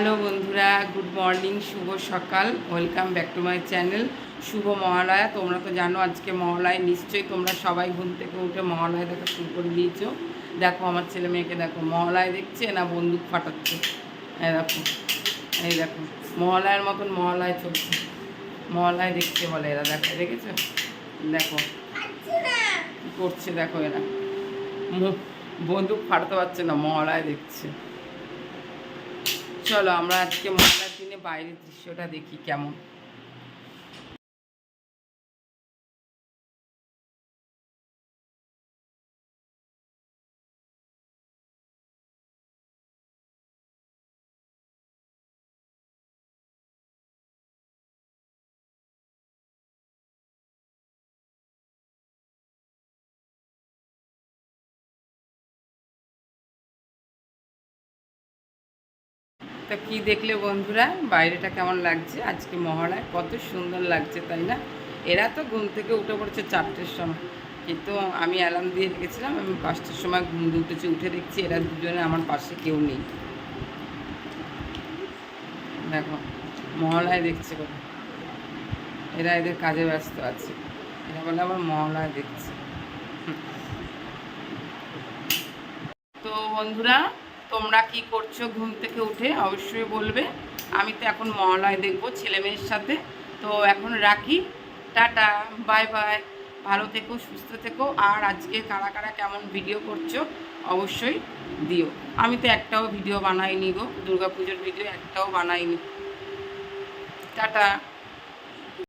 Hello বন্ধুরা, good morning, শুভ সকাল। Welcome back to my channel, শুভ মহালয়া। তোমরা তো জানো আজকে মহালয়, নিশ্চয়ই তোমরা সবাই ঘুম থেকে উঠে মহালয়া দেখা শুরু করে দিয়েছ। দেখো আমার ছেলে মেয়েকে, দেখো, মহালয় দেখছে না বন্দুক ফাটাচ্ছে? এই দেখো এই দেখো, মহালয়ের মতন মহালয় চলছে। মহালয় দেখছে বলে এরা, দেখো, দেখেছ? দেখো করছে দেখো এরা। বন্দুক ফাটাতে পারছে না, মহালয় দেখছে। চলো আমরা আজকে মহালয়ার দিনে বাইরের দৃশ্যটা দেখি কেমন। তা কি দেখলে বন্ধুরা? বাইরেটা কেমন লাগছে? আজকে মহালয়, কত সুন্দর লাগছে, তাই না? এরা তো ঘুম থেকে উঠে পড়েছে চারটের সময়। কিন্তু আমি অ্যালার্ম দিয়ে রেখেছিলাম, আমি পাঁচটার সময় ঘুম উঠেছি, উঠে দেখছি এরা দুজনে আমার পাশে কেউ নেই। দেখো মহালয় দেখছে বলে এরা এদের কাজে ব্যস্ত আছে। এরা বলে আবার মহালয় দেখছে। তো বন্ধুরা তোমরা কি করছ ঘুম থেকে উঠে? অবশ্যই বলবে। আমি তো এখন মহালয় দেখব ছেলে মেয়ের সাথে। তো এখন রাখি। Tata, bye bye. ভালো থেকো, সুস্থ থেকো। আর আজকে কারা কারা কেমন ভিডিও করছ অবশ্যই দিও। আমি তো একটাও ভিডিও বানাইনি গো। দুর্গা পুজোর ভিডিও একটাও বানাইনি। টাটা।